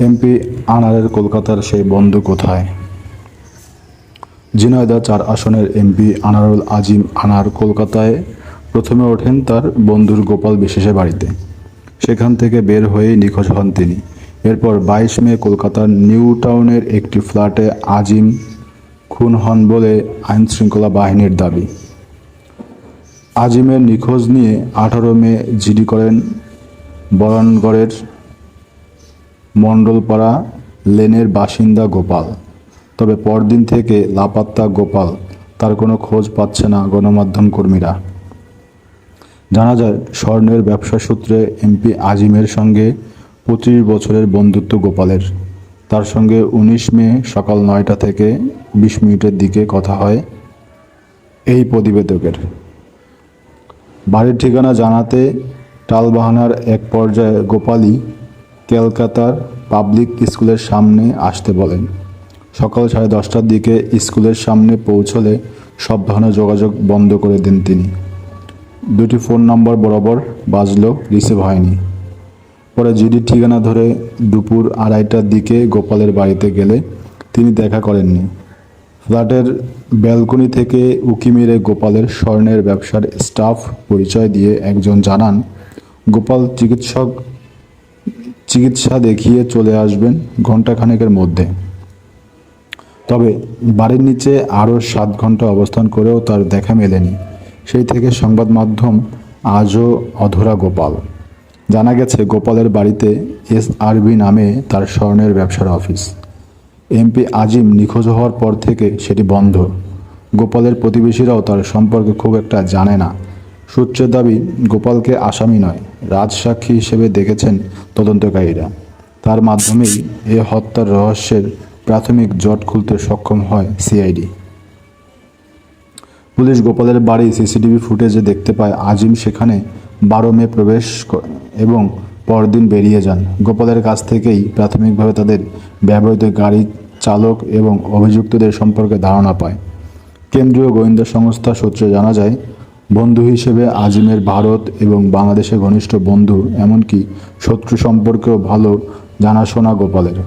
MP আনারের কলকাতার সেই বন্ধু কোথায়? ঝিনাইদহ চার আসনের এমপি আনারুল আজিম আনার কলকাতায় প্রথমে ওঠেন তার বন্ধুর গোপাল বিশেষের বাড়িতে। সেখান থেকে বের হয়েই নিখোঁজ হন তিনি। এরপর বাইশ মে কলকাতার নিউ টাউনের একটি ফ্ল্যাটে আজিম খুন হন বলে আইনশৃঙ্খলা বাহিনীর দাবি। আজিমের নিখোঁজ নিয়ে আঠারো মে জিডি করেন বরণগড়ের মণ্ডলপাড়া লেনের বাসিন্দা গোপাল। তবে পরদিন থেকে লাপাত্তা গোপাল তার কোনো খোঁজ পাচ্ছে না গণমাধ্যম কর্মীরা। জানা যায়, স্বর্ণের ব্যবসা সূত্রে এমপি আজিমের সঙ্গে পঁচিশ বছরের বন্ধুত্ব গোপালের। তার সঙ্গে উনিশ মে সকাল নয়টা থেকে বিশ মিনিটের দিকে কথা হয় এই প্রতিবেদকের। বাড়ির ঠিকানা জানাতে টালবাহানার এক পর্যায়ে গোপালই কলকাতার পাবলিক স্কুলের সামনে আসতে বলেন। সকাল সাড়ে দশটার দিকে স্কুলের সামনে পৌঁছলে সব ধরনের যোগাযোগ বন্ধ করে দেন তিনি। দুটি ফোন নম্বর বরাবর বাজলো রিসিভ হয়নি। পরে জিডির ঠিকানা ধরে দুপুর আড়াইটার দিকে গোপালের বাড়িতে গেলে তিনি দেখা করেননি। ফ্ল্যাটের ব্যালকনি থেকে উকি মেরে গোপালের স্বর্ণের ব্যবসার স্টাফ পরিচয় দিয়ে একজন জানান, গোপাল চিকিৎসক চিকিৎসা দেখিয়ে চলে আসবেন ঘণ্টাখানেকের মধ্যে। তবে বাড়ির নিচে আরও সাত ঘণ্টা অবস্থান করেও তার দেখা মেলেনি। সেই থেকে সংবাদ মাধ্যম আজও অধরা গোপাল। জানা গেছে, গোপালের বাড়িতে এস আরবি নামে তার স্বর্ণের ব্যবসার অফিস। এমপি আজিম নিখোঁজ হওয়ার পর থেকে সেটি বন্ধ। গোপালের প্রতিবেশীরাও তার সম্পর্কে খুব একটা জানে না। সূত্রের দাবি গোপালকে আসামি নয়, রাজসাক্ষী হিসেবে দেখেছেন তদন্তকারীরা। তার মাধ্যমেই এ হত্যার রহস্যের প্রাথমিক জট খুলতে সক্ষম হয় সিআইডি। পুলিশ গোপালের বাড়ি সিসিটিভি ফুটেজে দেখতে পায় আজিম সেখানে বারো মে প্রবেশ এবং পরদিন বেরিয়ে যান। গোপালের কাছ থেকেই প্রাথমিকভাবে তাদের ব্যবহৃত গাড়ি চালক এবং অভিযুক্তদের সম্পর্কে ধারণা পায়। কেন্দ্রীয় গোয়েন্দা সংস্থা সূত্রে জানা যায় বন্ধু হিসেবে আজিমের ভারত এবং বাংলাদেশের ঘনিষ্ঠ বন্ধু, এমনকি শত্রু সম্পর্কেও ভালো জানাশোনা গোপালের।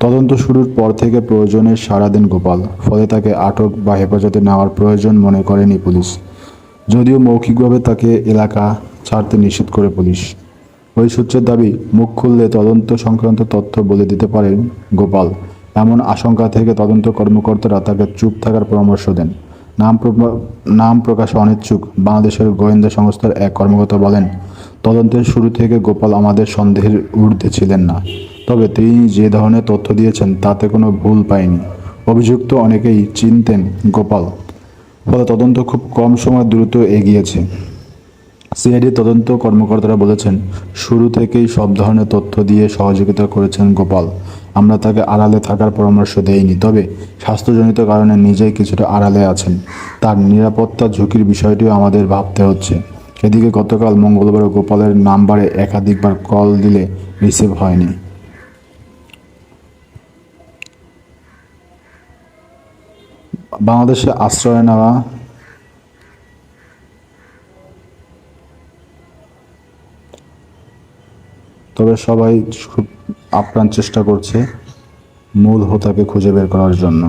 তদন্ত শুরুর পর থেকে প্রয়োজনে সারা দিন গোপাল, ফলে তাকে আটক বা হেফাজতে নেওয়ার প্রয়োজন মনে করেনি পুলিশ। যদিও মৌখিকভাবে তাকে এলাকা ছাড়তে নিষেধ করে পুলিশ। ওই সূত্রের দাবি, মুখ খুললে তদন্ত সংক্রান্ত তথ্য বলে দিতে পারেন গোপাল। এমন আশঙ্কা থেকে তদন্ত কর্মকর্তারা তাকে চুপ থাকার পরামর্শ দেন। নাম নাম প্রকাশে অনিচ্ছুক। বাংলাদেশের গোয়েন্দা সংস্থার এক কর্মকর্তা বলেন, তদন্তের শুরু থেকে গোপাল আমাদের সন্দেহের ঊর্ধ্বে ছিলেন না। তবে তিনি যে ধরনের তথ্য দিয়েছেন, তাতে কোনো ভুল পায়নি। অভিযুক্ত অনেকেই চিনতেন গোপাল। ফলে তদন্ত খুব কম সময় দ্রুত এগিয়েছে। সিআইডি তদন্ত কর্মকর্তারা বলেছেন, শুরু থেকেই সব ধরনের তথ্য দিয়ে সহযোগিতা করেছেন গোপাল। আমরা তাকে আড়ালে থাকার পরামর্শ দেইনি, তবে স্বাস্থ্যজনিত কারণে নিজেই কিছুটা আড়ালে আছেন। তার নিরাপত্তা ঝুঁকির বিষয়টিও আমাদের ভাবতে হচ্ছে। এদিকে গতকাল মঙ্গলবার গোপালের নাম্বারে একাধিকবার কল দিলে রিসিভ হয়নি। বাংলাদেশে আশ্রয় নেওয়া তবে সবাই খুব আপ্রাণ চেষ্টা করছে মূল হোতাকে খুঁজে বের করার জন্য।